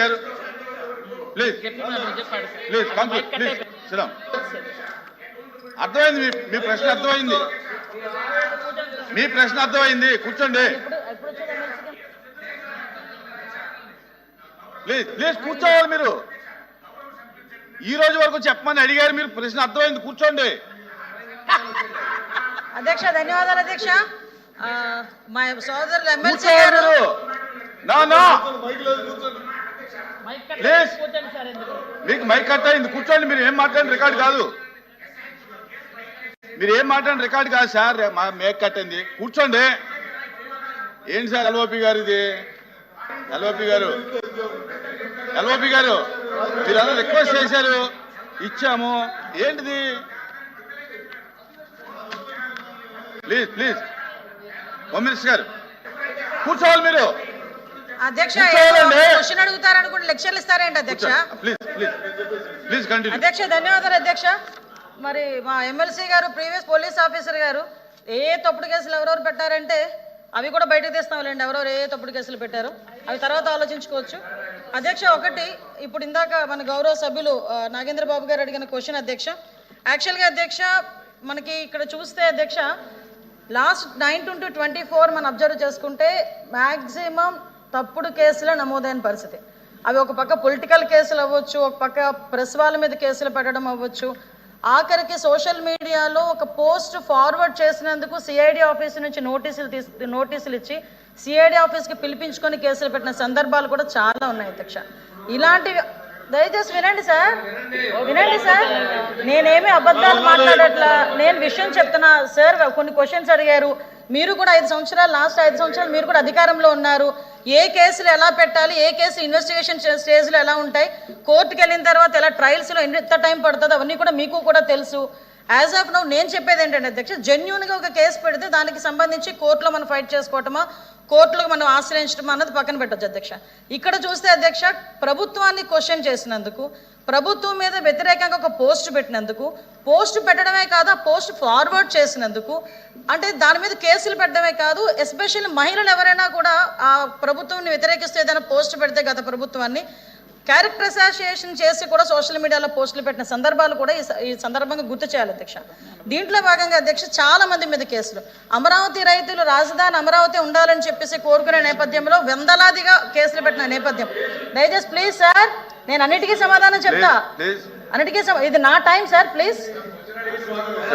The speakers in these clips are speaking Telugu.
గారు. ప్లీజ్. ప్లీజ్ ప్లీజ్ అర్థమైంది మీ ప్రశ్న అర్థమైంది. మీ ప్రశ్న అర్థమైంది. కూర్చోండి. ప్లీజ్ ప్లీజ్ కూర్చోవాలి మీరు. ఈ రోజు వరకు చెప్పమని అడిగారు మీరు ప్రశ్న అర్థమైంది. కూర్చోండి. అధ్యక్ష ధన్యవాదాలు అధ్యక్ష. మా సోదరులు ఎమ్మెల్సీ గారు. నా నా మైక్ ఎందుకు? మీకు మైక్ కట్ అయింది. కూర్చోండి మీరు ఏం మాట్లాడిన రికార్డ్ కాదు. మీరు ఏం మాట్లాడిన రికార్డ్ కాదు సార్. మా మేక్ కట్ అయింది. కూర్చోండి. ఏంటి సార్ ఎల్ఓపి గారు ఇది ఎల్ఓపి గారు. ఎల్ఓపి గారు మీరు అలా రిక్వెస్ట్ చేశారు? ఇచ్చాము. ఏంటిది? Please please. హోమ్ మినిస్టర్ గారు. కూర్చోవాలి మీరు. అధ్యక్ష కూర్చోవాలండి. క్వశ్చన్ అడుగుతారనుకుంటే లెక్చర్లు ఇస్తారేంటి అధ్యక్ష? అధ్యక్ష ధన్యవాదాలు అధ్యక్ష. మరి మా ఎమ్మెల్సీ గారు ప్రీవియస్ పోలీస్ ఆఫీసర్ గారు ఏ తప్పుడు కేసులు ఎవరెవరు పెట్టారంటే అవి కూడా బయటకు తీస్తాంలేండి. ఎవరెవరు ఏ తప్పుడు కేసులు పెట్టారు అవి తర్వాత ఆలోచించుకోవచ్చు. అధ్యక్ష ఒకటి ఇప్పుడు ఇందాక మన గౌరవ సభ్యులు నాగేంద్ర బాబు గారు అడిగిన క్వశ్చన్ అధ్యక్ష. యాక్చువల్గా అధ్యక్ష మనకి ఇక్కడ చూస్తే అధ్యక్ష last nineteen to twenty four మనం అబ్జర్వ్ చేసుకుంటే మ్యాక్సిమం తప్పుడు కేసులే నమోదైన పరిస్థితి. అవి ఒక పక్క పొలిటికల్ కేసులు అవ్వచ్చు ఒక పక్క ప్రెస్ వాళ్ళ మీద కేసులు పెట్టడం అవ్వచ్చు. ఆఖరికి సోషల్ మీడియాలో ఒక పోస్ట్ ఫార్వర్డ్ చేసినందుకు సిఐడి ఆఫీస్ నుంచి నోటీసులు తీసు నోటీసులు ఇచ్చి సిఐడి ఆఫీస్కి పిలిపించుకొని కేసులు పెట్టిన సందర్భాలు కూడా చాలా ఉన్నాయి అధ్యక్ష. ఇలాంటివి దయచేసి వినండి సార్. వినండి సార్. నేనేమి అబద్ధాలు మాట్లాడట్లా నేను విషయం చెప్తున్నా. సార్ కొన్ని క్వశ్చన్స్ అడిగారు. మీరు కూడా ఐదు సంవత్సరాలు లాస్ట్ ఐదు సంవత్సరాలు మీరు కూడా అధికారంలో ఉన్నారు. ఏ కేసులు ఎలా పెట్టాలి ఏ కేసు ఇన్వెస్టిగేషన్ స్టేజ్లో ఎలా ఉంటాయి కోర్టుకి వెళ్ళిన తర్వాత ఎలా ట్రయల్స్లో ఎంత టైం పడుతుందో అవన్నీ కూడా మీకు కూడా తెలుసు. యాజ్ ఆఫ్ నౌ నేను చెప్పేది ఏంటంటే అధ్యక్ష జెన్యున్గా ఒక కేసు పెడితే దానికి సంబంధించి కోర్టులో మనం ఫైట్ చేసుకోవటమా కోర్టులకు మనం ఆశ్రయించడం అన్నది పక్కన పెట్టొచ్చు అధ్యక్ష. ఇక్కడ చూస్తే అధ్యక్ష ప్రభుత్వాన్ని క్వశ్చన్ చేసినందుకు ప్రభుత్వం మీద వ్యతిరేకంగా ఒక పోస్ట్ పెట్టినందుకు పోస్ట్ పెట్టడమే కాదు ఆ పోస్ట్ ఫార్వర్డ్ చేసినందుకు అంటే దాని మీద కేసులు పెట్టడమే కాదు ఎస్పెషల్లీ మహిళలు ఎవరైనా కూడా ఆ ప్రభుత్వాన్ని వ్యతిరేకిస్తే ఏదైనా పోస్ట్ పెడితే గత ప్రభుత్వాన్ని క్యారెక్టర్ అసోసియేషన్ చేసి కూడా సోషల్ మీడియాలో పోస్టులు పెట్టిన సందర్భాలు కూడా ఈ సందర్భంగా గుర్తు చేయాలి అధ్యక్ష. దీంట్లో భాగంగా అధ్యక్ష చాలా మంది మీద కేసులు. అమరావతి రైతులు రాజధాని అమరావతి ఉండాలని చెప్పేసి కోరుకునే నేపథ్యంలో వందలాదిగా కేసులు పెట్టిన నేపథ్యం. దయచేసి ప్లీజ్ సార్ నేను అన్నిటికీ సమాధానం చెప్తా. అన్నిటికీ సమ- ఇది నా టైం సార్ ప్లీజ్.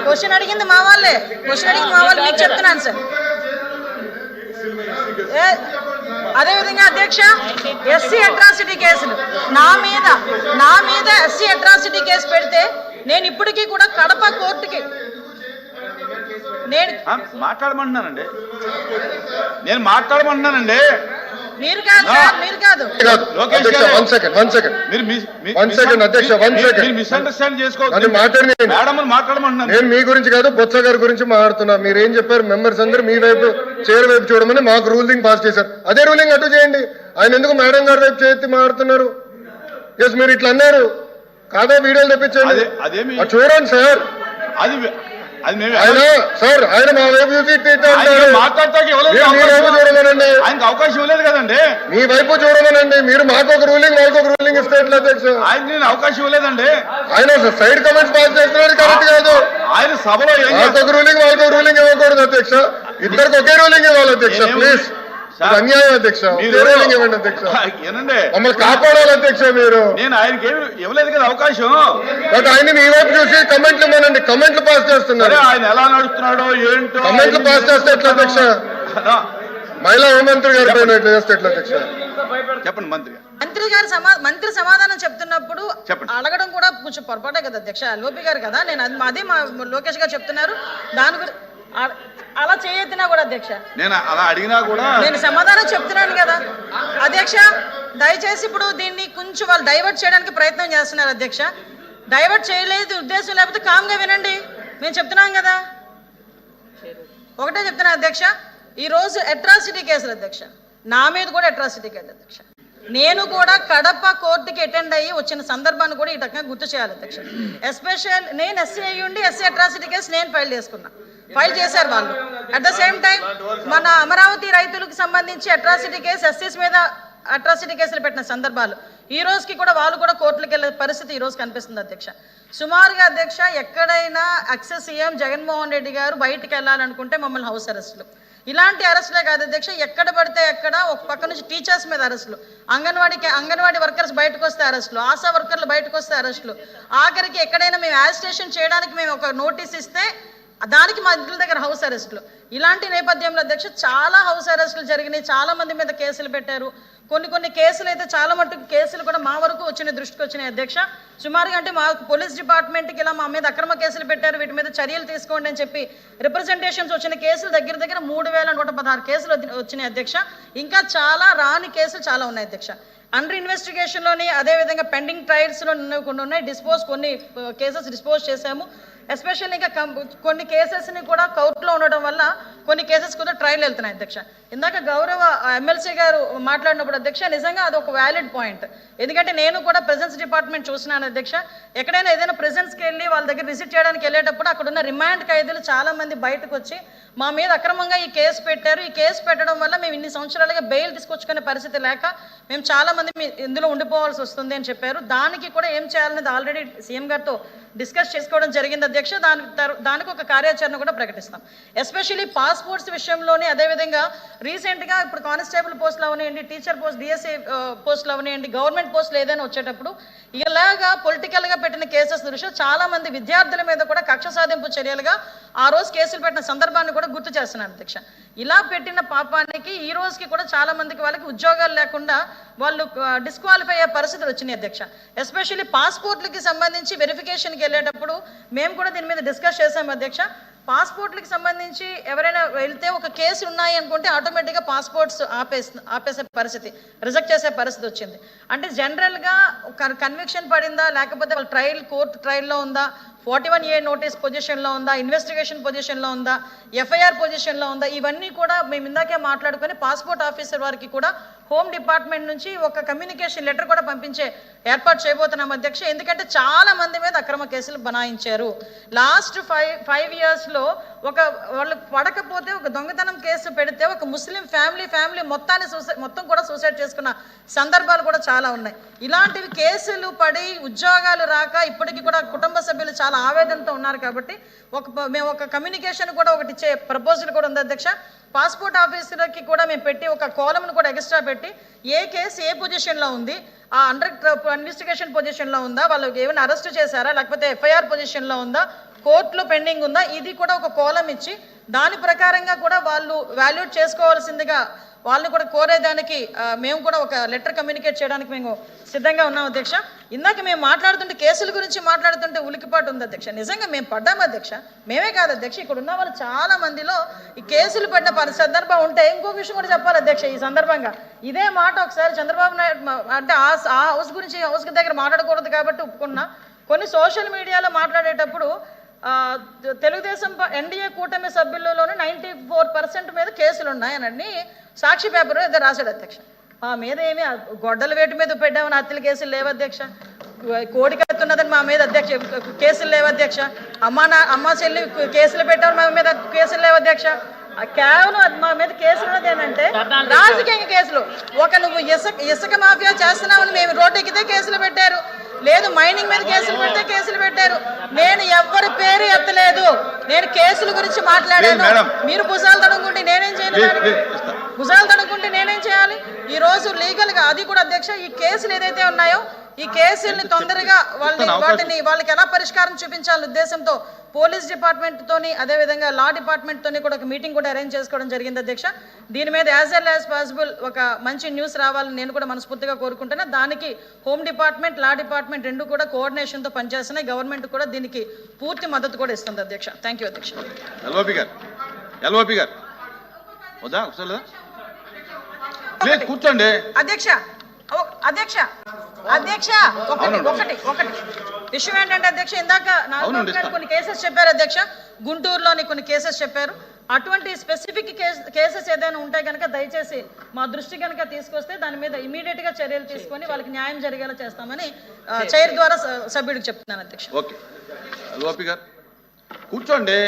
క్వశ్చన్ అడిగింది మా వాళ్ళే. క్వశ్చన్ అడిగింది మా వాళ్ళు మీకు చెప్తున్నాను సార్. అదేవిధంగా అధ్యక్ష ఎస్సీ అట్రాసిటీ కేసులు. నా మీద నా మీద ఎస్సీ అట్రాసిటీ కేసు పెడితే నేను ఇప్పటికీ కూడా కడప కోర్టుకి నేను మాట్లాడమంటున్నానండి. నేను మాట్లాడమంటున్నానండి. మీరు కాదు మీరు కాదు. వన్ సెకండ్ వన్ సెకండ్ మీరు అధ్యక్ష, మిస్అండర్స్టాండ్ చేసుకోవద్దు. మాట్లాడనీయండి. మేడం మాట్లాడమంటున్నాను. నేను మీ గురించి కాదు బొత్స గారి గురించి మాట్లాడుతున్నా. మీరు ఏం చెప్పారు? మెంబర్స్ అందరూ మీ వైపు చైర్ వైపు చూడమని మాకు రూలింగ్ పాస్ చేశారు. అదే రూలింగ్ అటు చేయండి. ఆయన ఎందుకు మేడం గారి వైపు చేతి మాట్లాడుతున్నారు ఎస్ మీరు ఇట్లా అన్నారు. కాదా వీడియోలు తెప్పించండి? చూడండి సార్. అది ఆయన సార్ ఆయన మా వైపు చూసి. మాట్లాడటానికి అవకాశం. చూడమనండి ఆయనకు అవకాశం ఇవ్వలేదు కదండి. మీ వైపు చూడమనండి మీరు మాకు ఒక రూలింగ్ వాళ్ళకి ఒక రూలింగ్ అధ్యక్ష? ఆయన నేను అవకాశం ఇవ్వలేదండి. ఆయన సైడ్ కమెంట్స్ పాస్ చేస్తున్నారు కరెక్ట్ కాదు. ఆయన సభలో ఒక రూలింగ్ వాళ్ళకి రూలింగ్ ఇవ్వకూడదు అధ్యక్ష. ఇద్దరికి ఒకే రూలింగ్ ఇవ్వాలి అధ్యక్ష ప్లీజ్ అన్యాయం అధ్యక్ష. ఇవ్వండి ఏనండి? మమ్మల్ని కాపాడాలి అధ్యక్ష మీరు. నేను ఆయనకి ఏమి ఇవ్వలేదు కదా అవకాశం. బట్ ఆయన మీ వైపు చూసి కమెంట్లు ఇవ్వనండి. కమెంట్లు పాస్ చేస్తున్నారు. ఆయన ఎలా నడుస్తున్నాడో ఏంటో కమెంట్లు పాస్ చేస్తే ఎట్లా అధ్యక్ష? మహిళా హోంమంత్రి గారి పైన ఎట్లా చేస్తే ఎట్లా అధ్యక్ష? చెప్పండి మంత్రి గారు. మంత్రి గారు సమా మంత్రి సమాధానం చెప్తున్నప్పుడు చెప్పండి. అడగడం కూడా కొంచెం పొరపాటే కదా అధ్యక్ష. లోపి గారు కదా నేను అది అదే మా లోకేష్ గారు చెప్తున్నారు. దాని గురించి అలా చేయొద్దునా కూడా అధ్యక్ష? నేను అలా అడిగినా కూడా నేను సమాధానం చెప్తున్నాను కదా. అధ్యక్ష దయచేసి ఇప్పుడు దీన్ని కొంచెం వాళ్ళు డైవర్ట్ చేయడానికి ప్రయత్నం చేస్తున్నారు అధ్యక్ష. డైవర్ట్ చేయలేదు ఉద్దేశం లేకపోతే కామ్గా వినండి. మేము చెప్తున్నాం కదా. ఒకటే చెప్తున్నా అధ్యక్ష ఈ రోజు అట్రాసిటీ కేసులు అధ్యక్ష. నా మీద కూడా అట్రాసిటీ కేసు అధ్యక్ష. నేను కూడా కడప కోర్టుకి అటెండ్ అయ్యి వచ్చిన సందర్భాన్ని కూడా ఈ రకంగా గుర్తు చేయాలి అధ్యక్ష. ఎస్పెషల్ నేను ఎస్సీ అయ్యి ఉండి ఎస్సీ అట్రాసిటీ కేసు నేను ఫైల్ చేసుకున్నా. ఫైల్ చేశారు వాళ్ళు. అట్ ద సేమ్ టైం మన అమరావతి రైతులకు సంబంధించి అట్రాసిటీ కేసు ఎస్సీస్ మీద అట్రాసిటీ కేసులు పెట్టిన సందర్భాలు. ఈ రోజుకి కూడా వాళ్ళు కూడా కోర్టులకు వెళ్ళే పరిస్థితి ఈ రోజు కనిపిస్తుంది అధ్యక్ష. సుమారుగా అధ్యక్ష ఎక్కడైనా అక్సెస్ సీఎం జగన్మోహన్ రెడ్డి గారు బయటికి వెళ్ళాలనుకుంటే మమ్మల్ని హౌస్ అరెస్టులు ఇలాంటి అరెస్టులే కాదు అధ్యక్ష ఎక్కడ పడితే ఎక్కడ ఒక పక్క నుంచి టీచర్స్ మీద అరెస్టులు అంగన్వాడీకి అంగన్వాడీ వర్కర్స్ బయటకు వస్తే అరెస్టులు ఆశా వర్కర్లు బయటకు వస్తే అరెస్టులు ఆఖరికి ఎక్కడైనా మేము యాజిటేషన్ చేయడానికి మేము ఒక నోటీస్ ఇస్తే దానికి మా దగ్గర హౌస్ అరెస్టులు. ఇలాంటి నేపథ్యంలో అధ్యక్ష చాలా హౌస్ అరెస్టులు జరిగినాయి. చాలా మంది మీద కేసులు పెట్టారు. కొన్ని కొన్ని కేసులు అయితే చాలా మటుకు కేసులు కూడా మా వరకు వచ్చిన దృష్టికి వచ్చినాయి అధ్యక్ష. సుమారుగా అంటే మా పోలీస్ డిపార్ట్మెంట్కి ఇలా మా మీద అక్రమ కేసులు పెట్టారు. వీటి మీద చర్యలు తీసుకోండి అని చెప్పి రిప్రజెంటేషన్స్ వచ్చిన కేసులు దగ్గర దగ్గర మూడు వేల నూట పదహారు కేసులు వచ్చినాయి అధ్యక్ష. ఇంకా చాలా రాని కేసులు చాలా ఉన్నాయి అధ్యక్ష. అండర్ ఇన్వెస్టిగేషన్లోని అదేవిధంగా పెండింగ్ ట్రయల్స్లో కొన్ని ఉన్నాయి. డిస్పోజ్ కొన్ని కేసెస్ డిస్పోజ్ చేశాము. ఎస్పెషల్లీ ఇంకా కొన్ని కేసెస్ని కూడా కోర్టులో ఉండడం వల్ల కొన్ని కేసెస్ కూడా ట్రయల్ వెళ్తున్నాయి అధ్యక్ష. ఇందాక గౌరవ ఎమ్మెల్సీ గారు మాట్లాడినప్పుడు అధ్యక్ష నిజంగా అది ఒక వ్యాలిడ్ పాయింట్. ఎందుకంటే నేను కూడా ప్రెజెన్స్ డిపార్ట్మెంట్ చూసినాను అధ్యక్ష. ఎక్కడైనా ఏదైనా ప్రెజెన్స్కి వెళ్ళి వాళ్ళ దగ్గర విజిట్ చేయడానికి వెళ్ళేటప్పుడు అక్కడ ఉన్న రిమాండ్ ఖైదీలు చాలామంది బయటకు వచ్చి మా మీద అక్రమంగా ఈ కేసు పెట్టారు. ఈ కేసు పెట్టడం వల్ల మేము ఇన్ని సంవత్సరాలుగా బెయిల్ తీసుకొచ్చుకునే పరిస్థితి లేక మేము చాలామంది మీ- ఇందులో ఉండిపోవాల్సి వస్తుంది అని చెప్పారు. దానికి కూడా ఏం చేయాలనేది ఆల్రెడీ సీఎం గారితో డిస్కస్ చేసుకోవడం జరిగింది అధ్యక్ష. దాని దానికి ఒక కార్యాచరణ కూడా ప్రకటిస్తాం. ఎస్పెషల్లీ పాస్పోర్ట్స్ విషయంలోనే అదేవిధంగా రీసెంట్గా ఇప్పుడు కానిస్టేబుల్ పోస్టులు అవనివ్వండి టీచర్ పోస్ట్ డిఎస్ఏ పోస్టులు అవనివ్వండి గవర్నమెంట్ పోస్టులు ఏదైనా వచ్చేటప్పుడు ఇలాగా పొలిటికల్గా పెట్టిన కేసెస్ దృష్ట్యా చాలా మంది విద్యార్థుల మీద కూడా కక్ష సాధింపు చర్యలుగా ఆ రోజు కేసులు పెట్టిన సందర్భాన్ని కూడా గుర్తు చేస్తున్నాను అధ్యక్ష. ఇలా పెట్టిన పాపానికి ఈ రోజుకి కూడా చాలామందికి వాళ్ళకి ఉద్యోగాలు లేకుండా వాళ్ళు డిస్క్వాలిఫై అయ్యే పరిస్థితులు వచ్చినాయి అధ్యక్ష. ఎస్పెషల్లీ పాస్పోర్ట్లకి సంబంధించి వెరిఫికేషన్కి వెళ్ళేటప్పుడు మేము కూడా దీని మీద డిస్కస్ చేసాం అధ్యక్ష. పాస్పోర్ట్లకు సంబంధించి ఎవరైనా వెళ్తే ఒక కేసు ఉన్నాయి అనుకుంటే ఆటోమేటిక్గా పాస్పోర్ట్స్ ఆపేస్ ఆపేసే పరిస్థితి రిజెక్ట్ చేసే పరిస్థితి వచ్చింది. అంటే జనరల్గా కన్విక్షన్ పడిందా? లేకపోతే వాళ్ళ ట్రయల్ కోర్టు ట్రయల్లో ఉందా? ఫార్టీ వన్ ఏ నోటీస్ పొజిషన్లో ఉందా ఇన్వెస్టిగేషన్ పొజిషన్లో ఉందా ఎఫ్ఐఆర్ పొజిషన్లో ఉందా ఇవన్నీ కూడా మేము ఇందాకే మాట్లాడుకొని పాస్పోర్ట్ ఆఫీసర్ వారికి కూడా హోమ్ డిపార్ట్మెంట్ నుంచి ఒక కమ్యూనికేషన్ లెటర్ కూడా పంపించే ఏర్పాటు చేయబోతున్నాం అధ్యక్ష. ఎందుకంటే చాలా మంది మీద అక్రమ కేసులు బనాయించారు. లాస్ట్ ఫైవ్ ఫైవ్ ఇయర్స్లో ఒక వాళ్ళు పడకపోతే ఒక దొంగతనం కేసు పెడితే ఒక ముస్లిం ఫ్యామిలీ ఫ్యామిలీ మొత్తాన్ని సూసైడ్ మొత్తం కూడా సూసైడ్ చేసుకున్న సందర్భాలు కూడా చాలా ఉన్నాయి. ఇలాంటివి కేసులు పడి ఉద్యోగాలు రాక ఇప్పటికీ కూడా కుటుంబ సభ్యులు చాలా ఆవేదనతో ఉన్నారు కాబట్టి ఒక మేము ఒక కమ్యూనికేషన్ కూడా ఒకటి ఇచ్చే ప్రపోజల్ కూడా ఉంది అధ్యక్ష. పాస్పోర్ట్ ఆఫీసర్కి కూడా మేము పెట్టి ఒక కాలంను కూడా ఎక్స్ట్రా పెట్టి ఏ కేసు ఏ పొజిషన్లో ఉంది ఆ అండర్ ఇన్వెస్టిగేషన్ పొజిషన్లో ఉందా వాళ్ళు ఏమైనా అరెస్ట్ చేశారా లేకపోతే ఎఫ్ఐఆర్ పొజిషన్లో ఉందా కోర్టులో పెండింగ్ ఉందా ఇది కూడా ఒక కోలం ఇచ్చి దాని ప్రకారంగా కూడా వాళ్ళు వాల్యూట్ చేసుకోవాల్సిందిగా వాళ్ళని కూడా కోరేదానికి మేము కూడా ఒక లెటర్ కమ్యూనికేట్ చేయడానికి మేము సిద్ధంగా ఉన్నాం అధ్యక్ష. ఇందాక మేము మాట్లాడుతుంటే కేసుల గురించి మాట్లాడుతుంటే ఉలికిపాటు ఉంది అధ్యక్ష. నిజంగా మేము పడ్డాము అధ్యక్ష. మేమే కాదు అధ్యక్ష ఇక్కడ ఉన్న వాళ్ళు చాలా మందిలో ఈ కేసులు పడిన పరి సందర్భం ఉంటే ఇంకో విషయం కూడా చెప్పాలి అధ్యక్ష ఈ సందర్భంగా. ఇదే మాట ఒకసారి చంద్రబాబు నాయుడు అంటే ఆ హౌస్ గురించి హౌస్ దగ్గర మాట్లాడకూడదు కాబట్టి ఒప్పుకున్నా. కొన్ని సోషల్ మీడియాలో మాట్లాడేటప్పుడు తెలుగుదేశం ఎన్డీఏ కూటమి సభ్యులలోనే నైంటీ ఫోర్ పర్సెంట్ మీద కేసులు ఉన్నాయనండి సాక్షి పేపర్ ఏదో రాశాడు అధ్యక్ష. మా మీద ఏమి గొడ్డల వేటు మీద పెట్టామని హత్యల కేసులు లేవు అధ్యక్ష. కోడి కత్తున్నదని మా మీద అధ్యక్ష కేసులు లేవు అధ్యక్ష. అమ్మ నా అమ్మ చెల్లి కేసులు పెట్టామని మా మీద కేసులు లేవు అధ్యక్ష. కేవలం అది మా మీద కేసులు ఉన్నది ఏంటంటే రాజకీయ కేసులు. ఒక నువ్వు ఇసుక ఇసుక మాఫియా చేస్తున్నావని మేము రోడ్డు ఎక్కితే కేసులు పెట్టారు. లేదు మైనింగ్ మీద కేసులు పెడితే కేసులు పెట్టారు. నేను ఎవ్వరి పేరు ఎత్తలేదు. నేను కేసుల గురించి మాట్లాడాను. మీరు భుజాలు తడుముకుంటే నేనేం చేయను భుజాలు తడుముకుంటే నేనేం చేయాలి? ఈ రోజు లీగల్గా అది కూడా అధ్యక్ష ఈ కేసులు ఏదైతే ఉన్నాయో ఈ కేసుల్ని తొందరగా వాళ్ళని. వాటిని వాళ్ళకి ఎలా పరిష్కారం చూపించాలనే ఉద్దేశంతో పోలీస్ డిపార్ట్మెంట్ తోని అదేవిధంగా లా డిపార్ట్మెంట్ తోని కూడా ఒక మీటింగ్ కూడా అరేంజ్ చేసుకోవడం జరిగింది అధ్యక్ష. దీని మీద యాజ్ వెల్ యాజ్ పాసిబుల్ ఒక మంచి న్యూస్ రావాలని నేను కూడా మనస్ఫూర్తిగా కోరుకుంటున్నా. దానికి హోమ్ డిపార్ట్మెంట్ లా డిపార్ట్మెంట్ రెండు కూడా కోఆర్డినేషన్తో పనిచేస్తున్నాయి. గవర్నమెంట్ కూడా దీనికి పూర్తి మద్దతు కూడా ఇస్తుంది అధ్యక్ష. థ్యాంక్ యూ అధ్యక్ష. ఎల్ఓపి గారు. ఎల్ఓపి గారు. వద్దా? ఒకసారి లేదా కూర్చోండి. అధ్యక్ష అధ్యక్ష అధ్యక్ష ఒకటి. ఒకటి ఒకటి. విషయం ఏంటంటే అధ్యక్ష ఇందాక ఇస్తా. కొన్ని కేసెస్ చెప్పారు అధ్యక్ష. గుంటూరులోని కొన్ని కేసెస్ చెప్పారు. అటువంటి స్పెసిఫిక్ కేసెస్ ఏదైనా ఉంటే కనుక దయచేసి మా దృష్టి కనుక తీసుకొస్తే దాని మీద ఇమీడియట్గా చర్యలు తీసుకొని వాళ్ళకి న్యాయం జరిగేలా చేస్తామని చైర్ ద్వారా సభ్యుడికి చెప్తున్నాను అధ్యక్ష. ఓకే. కూర్చోండి.